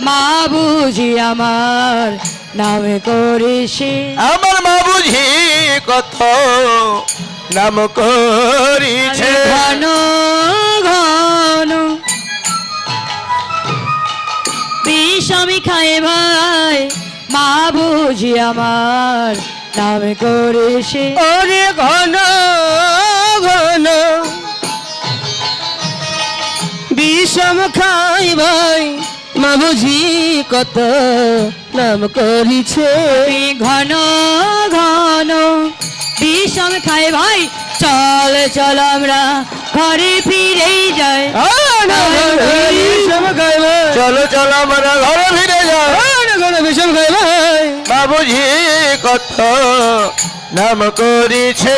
মা বুঝি আমার নামে করিসে। আমার মা বুঝি কত নাম করিছে। ঘন ঘন। বিষ আমি খাই ভাই মা বুঝি আমার নামে করিসে। ওরে ঘন ঘন। বিষম খাই ভাই মা বুঝি কত নাম করিছে? ঘন ঘন বিষ আমি খাই ভাই। চল চল আমরা ঘরে ফিরেই যাই। চলো চলো আমরা ঘরে ফিরে যাই। বিষম খাই ভাই। মা বুঝি কত নাম করিছে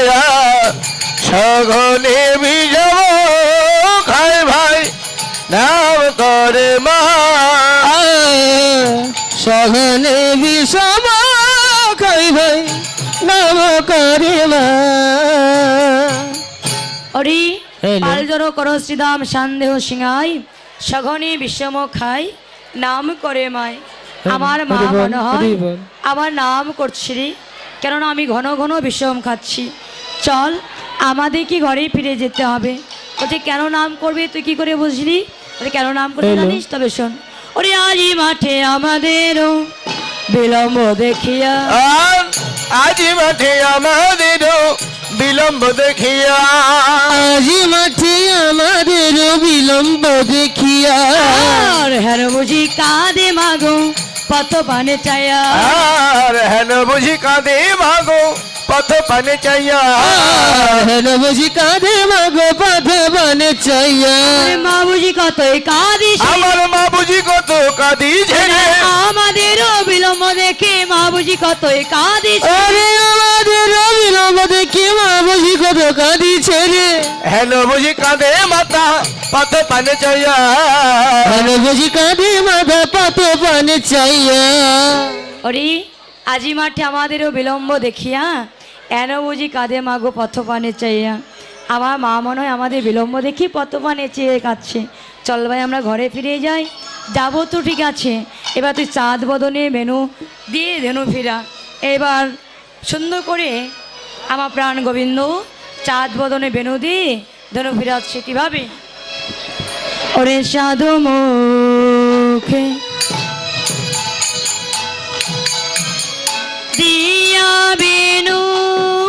সঘনে ভাই নাম করে মা। সঘনে বিষম খাই ভাই নাম করে মা। অরি Hello. পালজর কর শ্রীদাম সন্দেহ সিংহাই সঘনে বিষম খাই নাম করে মাই। আমার মা মনে হয় আমার নাম করছি রে। কেননা আমি ঘন ঘন বিষম খাচ্ছি। চল আমাদেরকে ঘরে ফিরে যেতে হবে? বলছে কেন নাম করবে? তুই কি করে বুঝলি? কেন নাম Hello. জানিস তবে শোন। ওরে আজি মাঠে আমাদেরও বিলম্ব দেখিয়া আজি মাঠে আমাদেরও বিলম্ব দেখিয়া। আজি মাঠে আমাদের বিলম্ব দেখিয়া। আর হেন বুঝি কাঁদে মাগো পথ পানে চায়া। আর হেন বুঝি কাঁদে মাগো পথ পানে চাইয়া। হেন বুঝি কাঁদে মাগো পথ পানে চাইয়া। আরে মা বুঝি কতই কাঁদিস আমার মা বুঝি কত কাঁদি ছেড়ে আমাদেরও বিলম্ব দেখে মা বুঝি কতই কাঁদিস আরে আমাদের বিলম্ব দেখি মা বুঝি কত কাঁদি ছেড়ে হেন বুঝি কাঁদে মাথা পথ পানে চাইয়া। হেন বুঝি কাঁদে মাথা পথ পানে চাইয়া। ওরে আজি মাঠে আমাদেরও বিলম্ব দেখিয়া এন বুঝি কাঁদে মাগো পথ পানে চাইয়া আমার মা মনে হয় আমাদের বিলম্ব দেখি পথ পানে চেয়ে কাচ্ছে চল ভাই, আমরা ঘরে ফিরে যাই। যাব তো ঠিক আছে। এবার তুই চাঁদ বদনে মেনু দিয়ে ধেনু ফিরা। এবার সুন্দর করে আমার প্রাণ গোবিন্দ, চাঁদ বদনে বেনু দিয়ে ধেনু ফিরাচ্ছে কীভাবে ওরে সাধু মুখে। দিয়া বেনু ওরে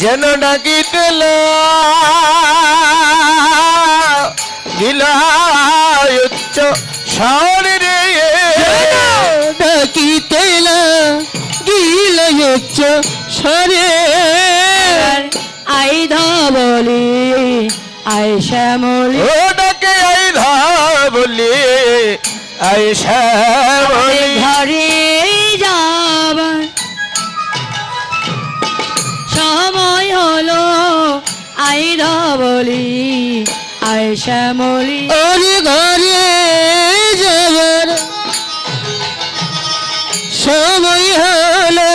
যেন ডাকি ডাকিতেল গিলায়ুচ্চ শরীরে ডাকিতেল গিলায়ুচ্চ শরে আর আই ধবলি আই শ্যামলি ও ডাকে আই বলি আই শ্যামলি শ্যামলি। ওরে ঘরে যাবার সময় হলো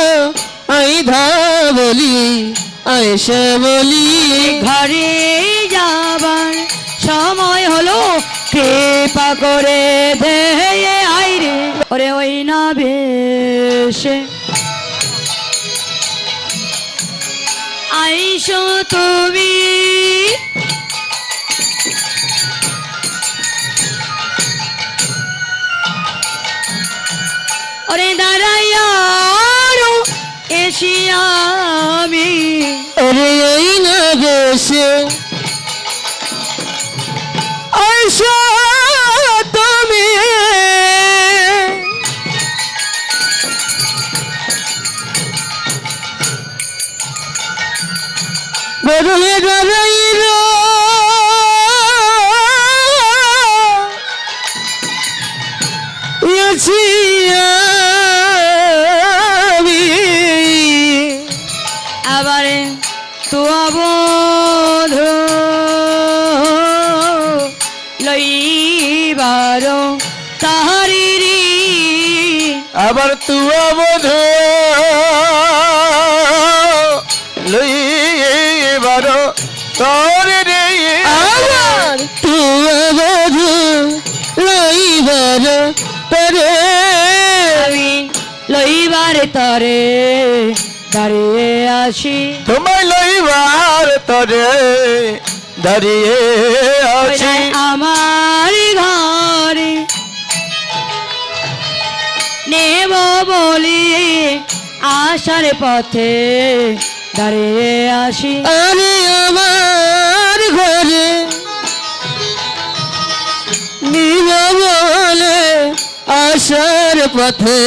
আই বলি আই শ্যামলি। ঘরে যাবার সময় হলো কৃপা করে দে আইরে ওরে ওই না ভেসে আইসো তুমি ওরে দাঁড়াইয়ারো এসি আমি। ওরে এই না বেশে এসো তুমি। বদলে আবার তুয়া বোধ লইবার তোর রে আবার তুয়া বোধ লইবার তোরে। আমি লইবার তরে দাঁড়িয়ে আসি তোমায় লইবার তোরে দাঁড়িয়ে আছি। আমার বলি আসার পথে দাঁড়িয়ে আসি। আরে আমার ঘরে বলে আসার পথে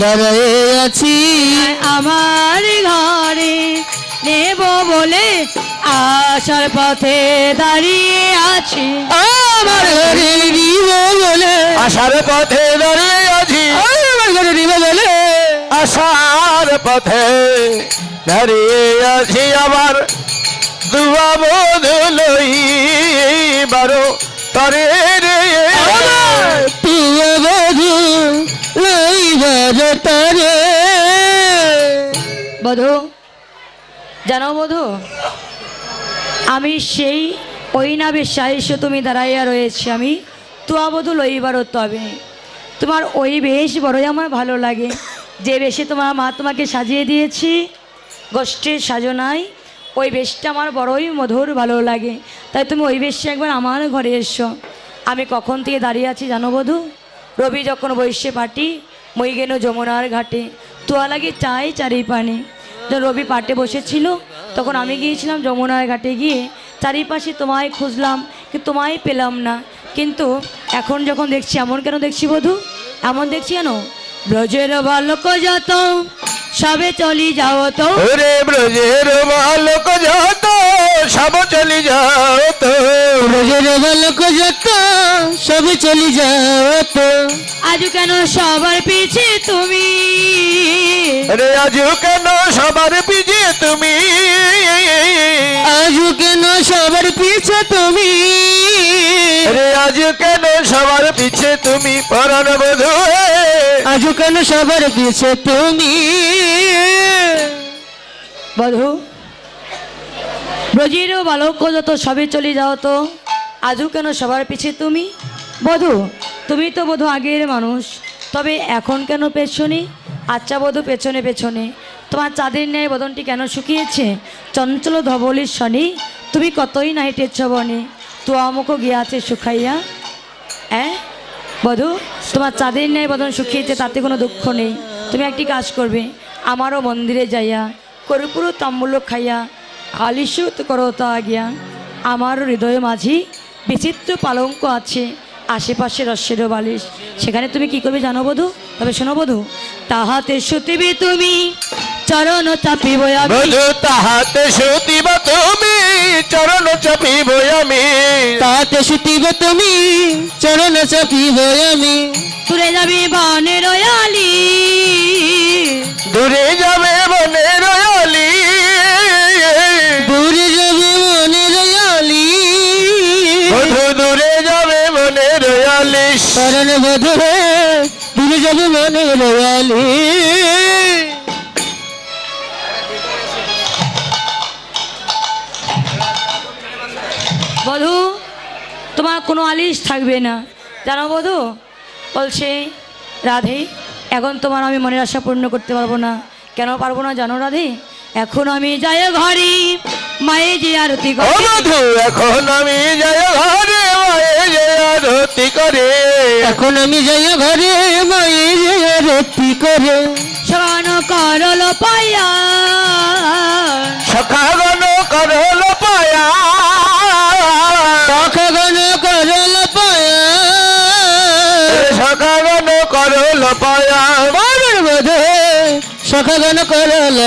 দাঁড়িয়ে আছি। আমার ঘরে নেব বলে আসার পথে দাঁড়িয়ে আছি। আমার ঘরে নিব বলে আসার পথে দাঁড়িয়ে আছি। আসার পথে দাঁড়িয়ে আছি আবার। দুয়া বোধ লই বারো তরে রে। বোধ লই বারো তরে। বধু জানো বধু আমি সেই ওই নাবে সাহিস্য তুমি দাঁড়াইয়া রয়েছে আমি তুয়া বধু লইবার তবে। তোমার ওই বেশ বড়ই আমার ভালো লাগে। যে বেশে তোমার মা তোমাকে সাজিয়ে দিয়েছি, গোষ্ঠীর সাজনায়, ওই বেশটা আমার বড়ই মধুর ভালো লাগে। তাই তুমি ওই বেশে একবার আমার ঘরে এসো। আমি কখন থেকে দাঁড়িয়ে আছি জানো বধু? রবি যখন বৈশ্যে পাটি, মই গেল যমুনার ঘাটে। তোয়া লাগে চাই চারি পানি রবি পাটে বসেছিল, তখন আমি গিয়েছিলাম যমুনার ঘাটে গিয়ে, চারিপাশে তোমায় খুঁজলাম তোমায় পেলাম না। কিন্তু এখন যখন দেখছি, এমন কেন দেখছি বধু? এমন দেখছি কেন ব্রজের বালক যত সবে চলি যাও তো ওরে ব্রজের বালক যত সব চলি যাও তো ব্রজের বালক যত সব চলি যাও তো আজ কেন সবার পিছে তুমি? রে আজ কেন সবার পিছে তুমি? আজ কেন সবার পিছে তুমি? রে আজ কেন সবার পিছে তুমি পরাণ বধু আজ কেন সবার পিছে তুমি। বধু, ব্রজেরও বালক যত সবে চলে যাও তো, আজও কেন সবার পিছে তুমি? বধু, তুমি তো বধু আগের মানুষ, তবে এখন কেন পেছনে? আচ্ছা বধু, পেছনে পেছনে। তোমার চাঁদের ন্যায় বদনটি কেন শুকিয়েছে? চঞ্চল ধবলির শনি, তুমি কতই না হেঁটেছ বনে তো আমুকও গিয়াছে শুকাইয়া বধু, তোমার চাঁদের ন্যায় বদন শুকিয়েছে, তাতে কোনো দুঃখ নেই। তুমি একটি কাজ করবে, আমারও মন্দিরে যাইয়া, কর্পুর, তাম্বুল খাইয়া আলিসুত করো তা গিয়া আমার হৃদয় মাঝি বিচিত্র পালঙ্ক আছে, আশেপাশে রস্যেরও বালিশ। সেখানে তুমি কি করবে জানো বধু? তবে শোনো বধু, তাহাতে শুতিবি তুমি চরণ চাপিব আমি। বধু তাহাতে শুতিব তুমি চরণ চাপিব আমি। তাহাতে শুতিব তুমি চরণ চাপিব আমি। তুলে যাবি বনের আলি দূরে যাবে বনের আলি দূরে যাবে বনের আলি বধু দূরে যাবে বনে আলি শরণ বধু দূরে যাবে বনের আলি তোমার কোনো আলিশ থাকবে না। জানো বধু? বলছে রাধে এখন তোমার আমি মনের আশা পূর্ণ করতে পারব না। কেন পারব না জানো রাধে? এখন আমি যাই ঘরে মায়ে যে আরতি ও করে বধু এখন আমি যাই ঘরে মায়ে যে আরতি করে। এখন আমি যাই ঘরে মায়ে যে আরতি করে। শয়ন করল পায়া সখাগণ সখাগান করল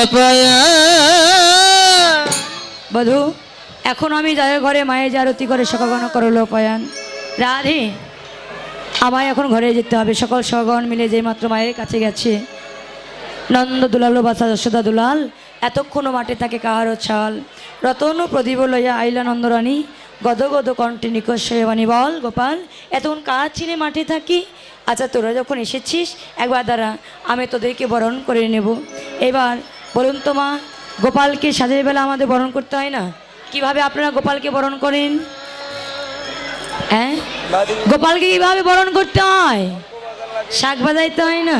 বধু, এখন আমি যাদের ঘরে মায়ের যে আরতি করে সকাগণ করল পয়ান রাধে, আমায় এখন ঘরে যেতে হবে। সকল সগণ মিলে যেই মাত্র মায়ের কাছে গেছে। নন্দ দুলাল বাসা যশোদা দুলাল এতক্ষণও মাঠে থাকে কাহারও ছাল। রতন প্রদীপ লইয়া আইলা নন্দরানী গদ গদ কণ্ঠে নিকট সেবানী বল, গোপাল, এতক্ষণ কার ছিলে মাঠে থাকি? আচ্ছা তোরা যখন এসেছিস, একবার দ্বারা আমি তোদেরকে বরণ করে নেব। এবার বলুন তো মা, গোপালকে সাজের বেলা আমাদের বরণ করতে হয় না? কীভাবে আপনারা গোপালকে বরণ করেন? হ্যাঁ? গোপালকে কীভাবে বরণ করতে হয়? শাক বাজাইতে হয় না?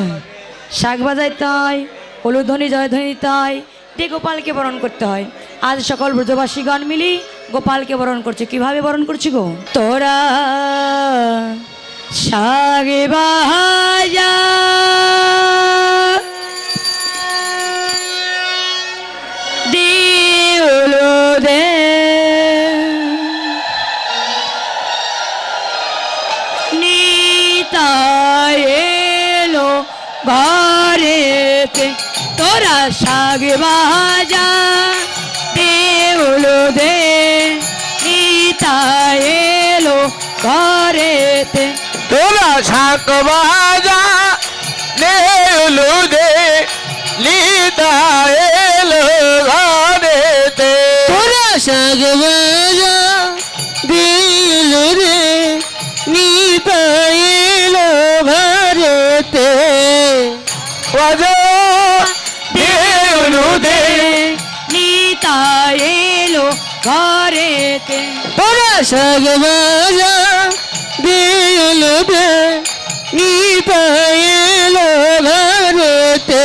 শাক বাজাইতে হয় হলুধ্বনি জয়ধ্বনি দিতে হয় দিয়ে গোপালকে বরণ করতে হয়। আজ সকল ব্রজবাসীগণ মিলি গোপালকে বরণ করছে। কীভাবে বরণ করছি গো? তোরা শাগে বাজা শাক বাজা নেলু দে লিতা এলো ঘরেতে। তোরা শাক বাজা দিলু রে নিতা এলো ঘরেতে। বাজা দেলু দে নিতাই এলো ঘরেতে। তোরা শাক বাজা দিলু দে ঘরেতে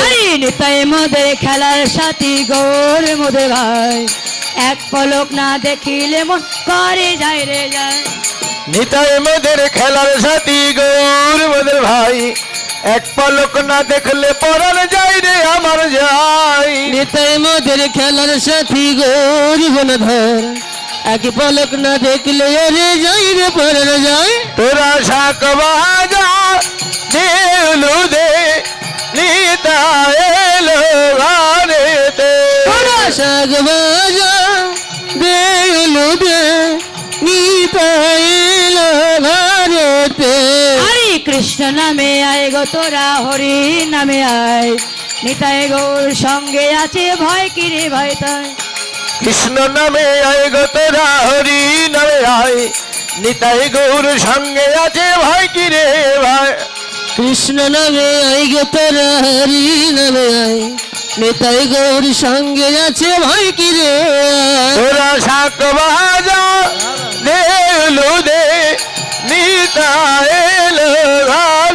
আরে নিতাই মোদের খেলার সাথী গৌর মোদের ভাই। এক পলক না দেখিলে মন করে যায় রে যায়। নিতাই মোদের খেলার সাথী গৌর মোদের ভাই। এক পলক না দেখলে পরান যাই রে আমার যাই নিতাই মোদের খেলার সাথী গৌর বনধর এক পলক না দেখলে রে যাই রে পরান যাই। তোরা শাক বাজা দেলু দে নিতা এলো ঘরেতে। তোরা শাক বাজা দেলু দে নিতা এলো ঘরেতে। হরে কৃষ্ণ নামে আয় গো তোরা হরি নামে আয়। নিতাই গৌর সঙ্গে আছে ভয় কিরে ভয় তাই? কৃষ্ণ নামে আয় গো তোরা হরি নামে আয়। নিতাই গৌর সঙ্গে আছে ভাই কি রে ভাই? কৃষ্ণ নামে আয় গো তোরা হরি নামে আয়। নিতাই গৌর সঙ্গে আছে ভাই কি রে তোরা শাক বাজা দেলু দে নিতা এলো ঘরে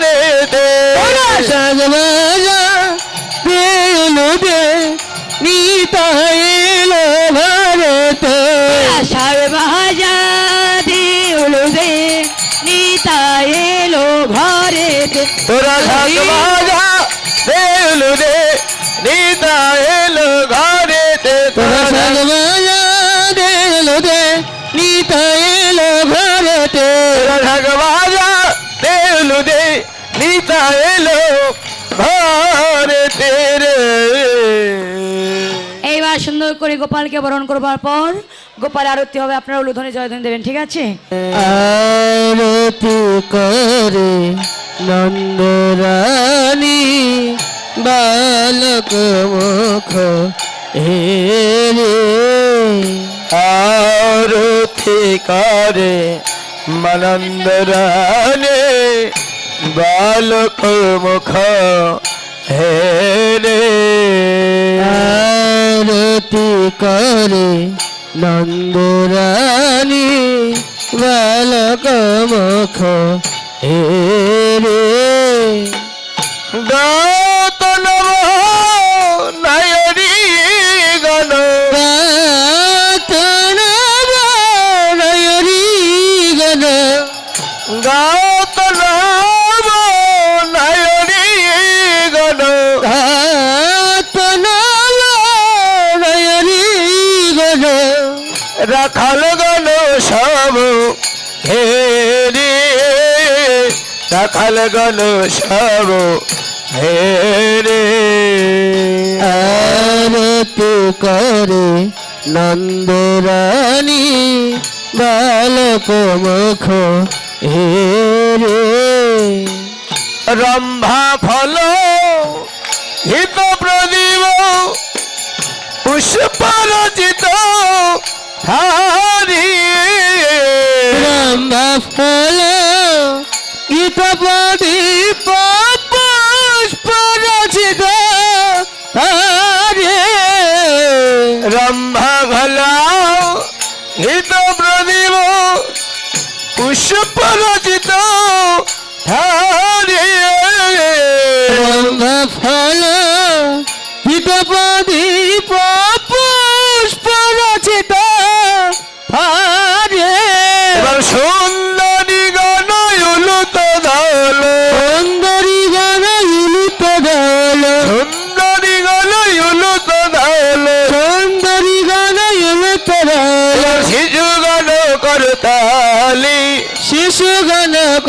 তোরা দেলু দে নিতা এলো ঘরেতে তোরা শাক বাজা দেলু দে নিতা এলো ঘরেতে। তোরা শাক বাজা দেলু দে নিতা এলো রে। এইবার সুন্দর করে গোপালকে বরণ করবার পর গোপাল আরতি হবে আপনারা উলুধ্বনি জয়ধ্বনি দেবেন ঠিক আছে? আরতি করে নন্দরানী বালক মুখ হেরে আরতি করে মনন্দরানী বালক মুখ হেরে আরতি করে নন্দরানী বালক মুখ হেরে রাখাল গণ সব হে রে আরতি করে নন্দরানী বালক মুখ হে রে রম্ভা ফল হিত প্রদীপ পুষ্প রচিত হারি রম্ভা ফল গীতপদী পুষ্প রচিত হরে রম্ভা ঘলাও নিত প্রদীপ পুষ্প রচিত।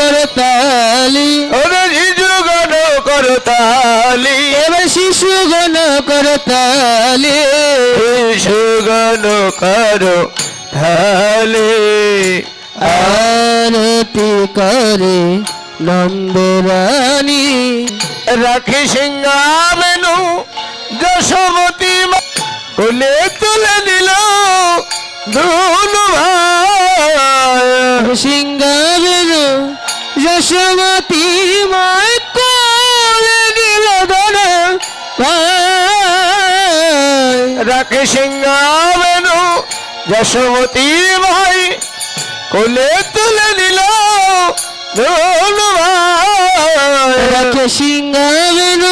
করতালি ওরে শিশু গণ করতালি এবার শিশু গান করতালি শিশু গণ করো তালি। আরতি করে নন্দরানী। রাখি সিংহাবেনু যশোমতী মা। কোলে তুলে দিল দুনু ভাই। সিংহাবেন যশোমতী মায় রাখি সিংহাবেনু যশোমতী ভাই কোলে তুলে দিল ভাই। রাখে সিংহাবেন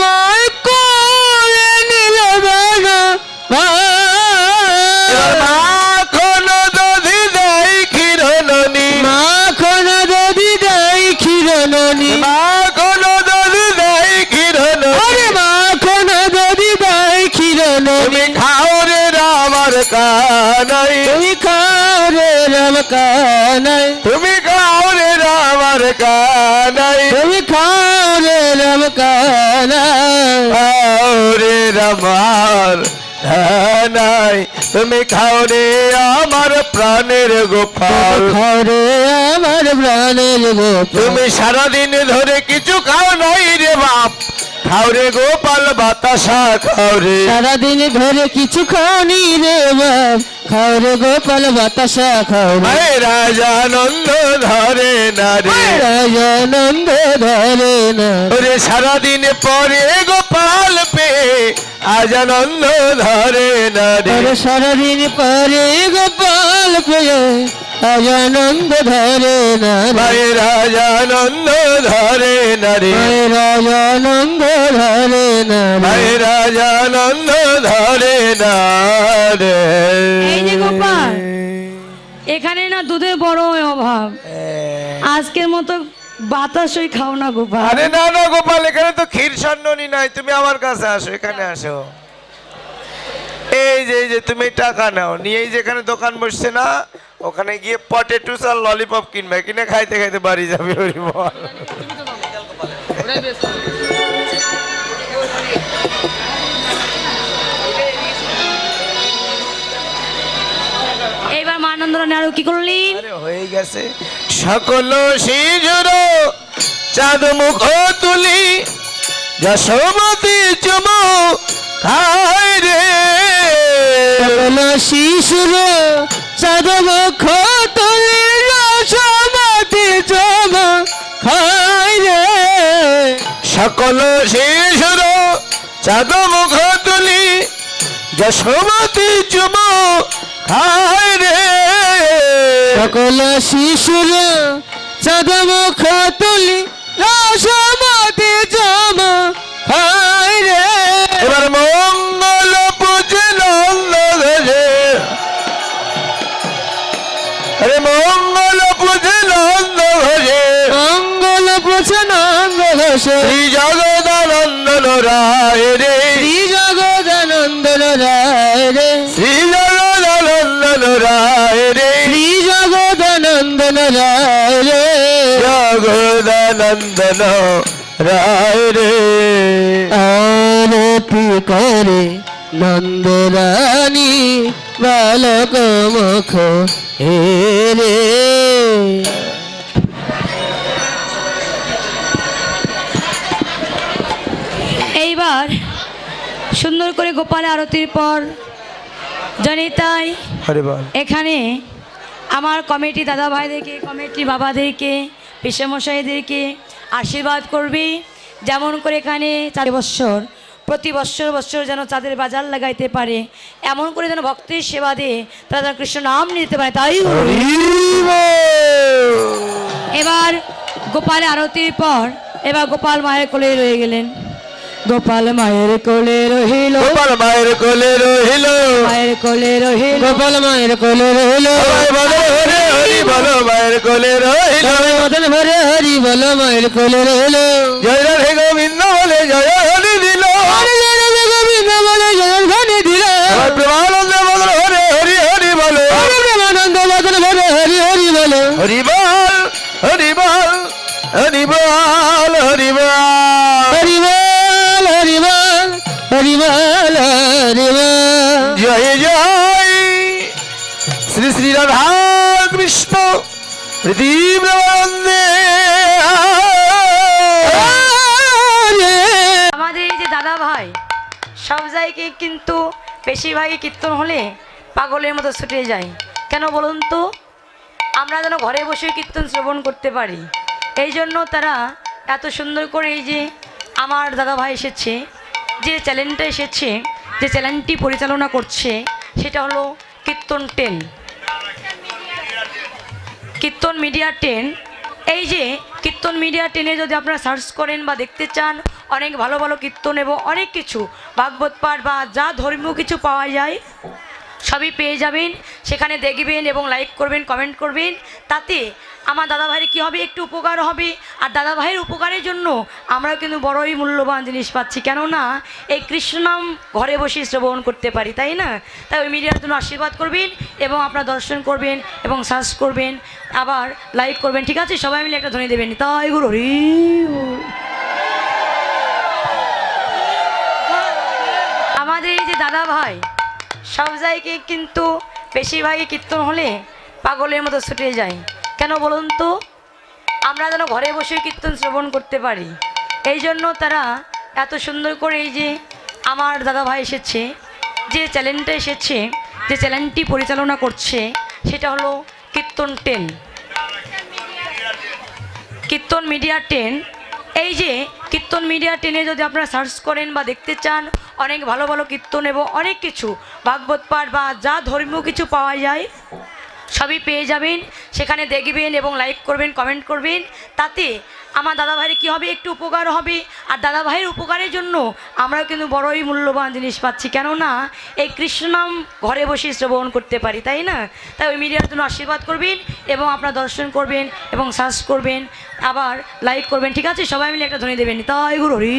মায় খাও রে নাই। কানাই তুমি খাও রে আমার প্রাণের গোপাল। খাও রে আমার প্রাণের গোপাল। তুমি সারাদিন ধরে কিছু খাও নাই রে বাপ। খাও রে গোপাল বাতাসা খাও রে সারাদিন ধরে কিছু খাওনি রে বাপ খাওরে গোপাল বাতাসা খাও রে আয় রাজানন্দ ধরে না রে। রাজানন্দ ধরে না। ওরে সারাদিন পরে গোপাল পে আজ আনন্দ ধরে না রে। সারাদিন পরে গোপাল পেয়ে আজ আনন্দ ধরে ভাই রাজানন্দ ধরে রাজানন্দ ধরে না ভাই রাজানন্দ ধরে না রে এই যে গোপাল এখানে না দুধের বড় অভাব। আজকের মতো বাতাসই খাও না গোপাল। আরে না না গোপাল এখানে তো ক্ষীর সন্ন্যনি নাই তুমি আমার কাছে আসো এখানে আসো। এই যে এই যে তুমি টাকা নাও। নিয়ে যেখানে দোকান বসছে না ওখানে গিয়ে পটেটোস আর ললিপপ কিনবে। কিনে খাইতে খাইতে বাড়ি যাবে হরি বল। এইবার মানন্দরানী আরও কি করলেন আরে হয়ে গেছে। সকল সিজুর চাঁদ মুখ তুলি। যশোমতি চুম খাই রে। সকল শিশুর চাঁদব খতলে সমাধি জমা খাই রে। সকল শিশুর চাঁদ মুখ তুলি যশোমতি চুম খাই রে। সকল শিশুর চাঁদব খতলে সমাধি জমা খাই রে। এবার মঙ্গল পুজল আরে মঙ্গল পুজল ঘরে মঙ্গল প্রচনন্দ ঘোষে শ্রী জগদানন্দন রায় রে। শ্রী জগদানন্দন রায় রে। শ্রী জগদানন্দন রায় রে। শ্রী জগদানন্দন রায় রে। যশোদা নন্দন রায় রে। আরতি করে নন্দরানী বালক মুখ হে রে। এইবার সুন্দর করে গোপাল আরতির পর জনিতাই এখানে আমার কমিটি দাদা ভাইদেরকে কমিটি বাবাদেরকে পিসেমশাইদেরকে আশীর্বাদ করবি। যেমন করে এখানে চার বৎসর প্রতি বৎসর বৎসর যেন চাঁদের বাজার লাগাইতে পারে। এমন করে যেন ভক্তের সেবা দিয়ে তারা যেন কৃষ্ণ নাম নিতে পারে তাই এবার গোপালের আরতির পর এবার গোপাল মায়ের কোলে রয়ে গেলেন। গোপাল মায়ের কোলে রহিল। গোপাল মায়ের কোলে রহিল। মায়ের কোলে রহিল। গোপাল মায়ের কোলে রইল সবাই বলো হরে হরি বলো মায়ের কোলে রহিল। মতন ভরে হরি বল মায়ের কোলে রইল জয় রাধে গোবিন্দ বলে জয় হরি দিল। হরে জয় রাধে গোবিন্দ বলে জয়ধ্বনি দিল। সবাই প্রেমানন্দ বলো হরে হরি হরি বলো। হরে প্রেমানন্দ বদন ভরে হরি হরি বলো। হরি বল হরি বল হরি বল হরি বল। হরি বল জয় জয়। শ্রী শ্রী রাধা কৃষ্ণ আমাদের এই যে দাদা ভাই সব জায়গায় কিন্তু বেশিরভাগই কীর্তন হলে পাগলের মতো ছুটে যায়। কেন বলুন তো? আমরা যেন ঘরে বসে কীর্তন শ্রবণ করতে পারি। এই জন্য তারা এত সুন্দর করে এই যে আমার দাদা ভাই এসেছে যে চ্যানেলটা এসেছে, যে চ্যানেলটি পরিচালনা করছে, সেটা হলো Kirtan ten Kirtan media ten এই যে কীর্তন মিডিয়া টেনে যদি আপনারা সার্চ করেন বা দেখতে চান, অনেক ভালো ভালো কীর্তন এবং অনেক কিছু, ভাগবত পাঠ বা যা ধর্মীয় কিছু পাওয়া যায়, সবই পেয়ে যাবেন। সেখানে দেখবেন এবং লাইক করবেন কমেন্ট করবেন। তাতে আমার দাদা ভাইয়ের কী হবে? একটু উপকার হবে। আর দাদা ভাইয়ের উপকারের জন্য আমরা কিন্তু বড়ই মূল্যবান জিনিস পাচ্ছি। কেননা, এই কৃষ্ণনাম ঘরে বসে শ্রবণ করতে পারি, তাই না? তাই ওই মিডিয়ার জন্য আশীর্বাদ করবেন এবং আপনারা দর্শন করবেন এবং সার্চ করবেন, আবার লাইক করবেন, ঠিক আছে? সবাই মিলে একটা ধ্বনি দেবেন, তাই গুরু, হরি আমাদের এই যে দাদা ভাই সব জায়গায় কিন্তু বেশিরভাগই কীর্তন হলে পাগলের মতো ছুটে যায়। কেন বলুন তো? আমরা যেন ঘরে বসে কীর্তন শ্রবণ করতে পারি। এই জন্য তারা এত সুন্দর করে এই যে আমার দাদা ভাই এসেছে, যে চ্যানেলটা এসেছে, যে চ্যানেলটি পরিচালনা করছে, সেটা হলো Kirtan ten. Kirtan media ten. এই যে কীর্তন মিডিয়া টেনে যদি আপনারা সার্চ করেন বা দেখতে চান, অনেক ভালো ভালো কীর্তন এবং অনেক কিছু, ভাগবত পাঠ বা যা ধর্মীয় কিছু পাওয়া যায় সবই পেয়ে যাবেন, সেখানে দেখবেন এবং লাইক করবেন কমেন্ট করবেন। তাতে আমার দাদা ভাইয়ের কী হবে, একটু উপকার হবে। আর দাদা ভাইয়ের উপকারের জন্য আমরা কিন্তু বড়ই মূল্যবান জিনিস পাচ্ছি। কেননা এই কৃষ্ণ নাম ঘরে বসে শ্রবণ করতে পারি, তাই না? তাই ওই মিডিয়ার জন্য আশীর্বাদ করবেন এবং আপনারা দর্শন করবেন এবং সার্চ করবেন, আবার লাইক করবেন। ঠিক আছে? সবাই মিলে একটা ধ্বনি দেবেন। তাই গুরু, হরি।